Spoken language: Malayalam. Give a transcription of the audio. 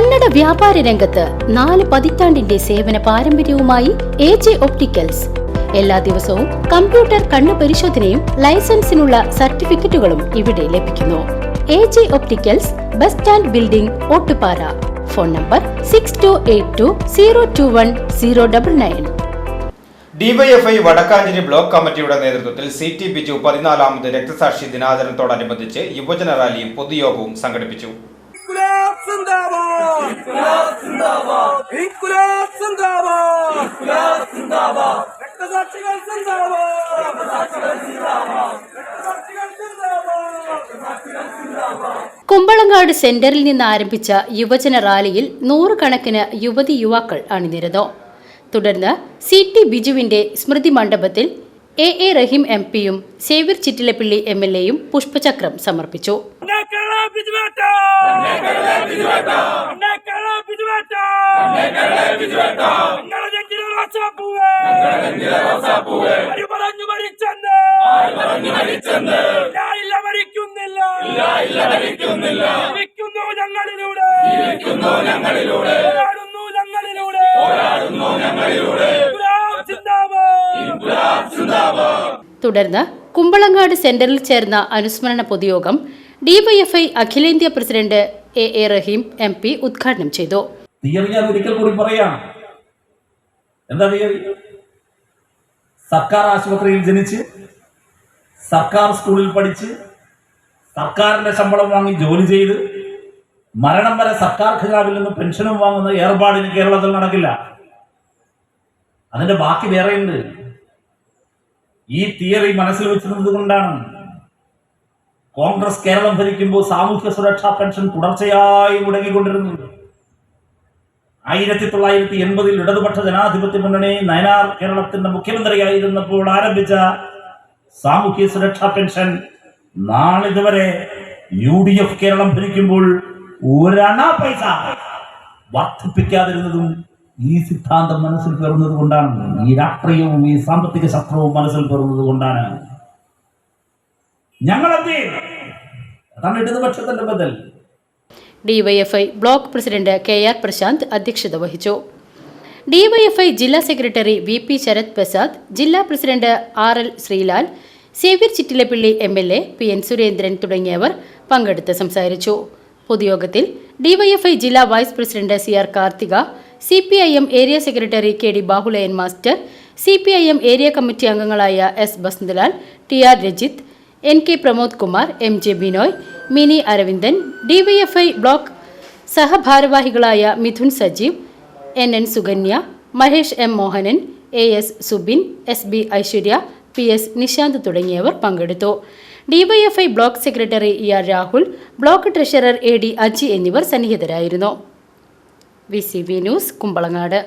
കന്നഡ വ്യാപാര രംഗത്ത് നാല് പതിറ്റാണ്ടിന്റെ സേവന പാരമ്പര്യവുമായി എ ജെ ഒപ്റ്റിക്കൽസ് എല്ലാ ദിവസവും കമ്പ്യൂട്ടർ കണ്ണു പരിശോധനയും ലൈസൻസിനുള്ള സർട്ടിഫിക്കറ്റുകളും ഇവിടെ ലഭിക്കുന്നു. A J opticals bus stand building Ottupara. Phone number six two eight two zero two one zero double nine DYFI Vadakkanchery block കമ്മിറ്റിയുടെ നേതൃത്വത്തിൽ സി ടി ബിജു പതിനാലാമത് രക്തസാക്ഷി ദിനാചരണത്തോടനുബന്ധിച്ച് യുവജന റാലിയും പൊതുയോഗവും സംഘടിപ്പിച്ചു. സിന്ദാബാദ് ഇൻകുലാബ് രക്തസാക്ഷികൾ കുമ്പളങ്ങാട് സെന്ററിൽ നിന്ന് ആരംഭിച്ച യുവജന റാലിയിൽ നൂറുകണക്കിന് യുവതി യുവാക്കൾ അണിനിരന്നു. തുടർന്ന് സി ടി ബിജുവിന്റെ സ്മൃതി മണ്ഡപത്തിൽ എ എ റഹീം എം പിയും സേവ്യർ ചിറ്റിലപ്പിള്ളി എം എൽ എയും പുഷ്പചക്രം സമർപ്പിച്ചു. ബിജുവേട്ട കേരള ബിജുവേട്ട ഞങ്ങളുടെ നെഞ്ചിലെ റോസാപ്പൂവേ ആര് പറഞ്ഞു മരിച്ചെന്ന്. ഇല്ല മരിക്കുന്നില്ല. ജീവിക്കുന്നു ഞങ്ങളിലൂടെ. ഞങ്ങളിലൂടെ പോരാടുന്നു ഞങ്ങളിലൂടെ. ഇൻകുലാബ് സിന്ദാബാദ് തുടർന്ന് കുമ്പളങ്ങാട് സെന്ററിൽ ചേർന്ന അനുസ്മരണ പൊതുയോഗം ഡിവൈഎഫ്ഐ അഖിലേന്ത്യാ president A A Rahim M P ഉദ്ഘാടനം ചെയ്തു. ഞാൻ ഒരിക്കൽ കൂടി പറയാം എന്താ തിയറി സർക്കാർ ആശുപത്രിയിൽ ജനിച്ച് സർക്കാർ സ്കൂളിൽ പഠിച്ച് സർക്കാരിന്റെ ശമ്പളം വാങ്ങി ജോലി ചെയ്ത് മരണം വരെ സർക്കാർ ഖജാവിൽ നിന്ന് പെൻഷനും വാങ്ങുന്ന ഏർപ്പാടിന് കേരളത്തിൽ നടക്കില്ല. അതിന്റെ ബാക്കി വേറെയുണ്ട്. ഈ തിയറി മനസ്സിൽ വെച്ചിരുന്നത് കൊണ്ടാണ് കോൺഗ്രസ് കേരളം ഭരിക്കുമ്പോൾ സാമൂഹ്യ സുരക്ഷാ പെൻഷൻ തുടർച്ചയായി മുടങ്ങിക്കൊണ്ടിരുന്നു. ആയിരത്തി തൊള്ളായിരത്തി എൺപതിൽ ഇടതുപക്ഷ ജനാധിപത്യ മുന്നണി നയനാർ കേരളത്തിന്റെ മുഖ്യമന്ത്രിയായിരുന്നപ്പോൾ ആരംഭിച്ച സാമൂഹ്യ സുരക്ഷാ പെൻഷൻ നാളിതുവരെ യു ഡി എഫ് കേരളം ഭരിക്കുമ്പോൾ ഒരണ പൈസ വർദ്ധിപ്പിക്കാതിരുന്നതും ഈ സിദ്ധാന്തം മനസ്സിൽ പേറുന്നത് കൊണ്ടാണ്. ഈ രാഷ്ട്രീയവും ഈ സാമ്പത്തിക ശാസ്ത്രവും മനസ്സിൽ പേറുന്നത് കൊണ്ടാണ്. ഞങ്ങൾ ചെയ്യും? അതാണ് ഇടതുപക്ഷത്തിന്റെ ബദൽ. DYFI block president K R Prasanth അധ്യക്ഷത വഹിച്ചു. ഡിവൈഎഫ്ഐ ജില്ലാ secretary V P Sarath Prasad ജില്ലാ president R L Sreelal Xavier Chittilappilly M L A P N Surendran തുടങ്ങിയവർ പങ്കെടുത്ത് സംസാരിച്ചു. പൊതുയോഗത്തിൽ ഡിവൈഎഫ്ഐ ജില്ലാ vice president C R Karthika C P I M area secretary K D Bahuleyan master C P I M area committee അംഗങ്ങളായ S Basanthlal T R Rajith N K Pramod Kumar M J Binoy Mini Aravindan DYFI block സഹഭാരവാഹികളായ Mithun Sajeev N N Sukanya Mahesh M Mohanan A S Subin S B Aishwarya P S Nishanth തുടങ്ങിയവർ പങ്കെടുത്തു. DYFI block secretary E R Rahul block treasurer A D Aji എന്നിവർ സന്നിഹിതരായിരുന്നു. V C B news Kumbalangad.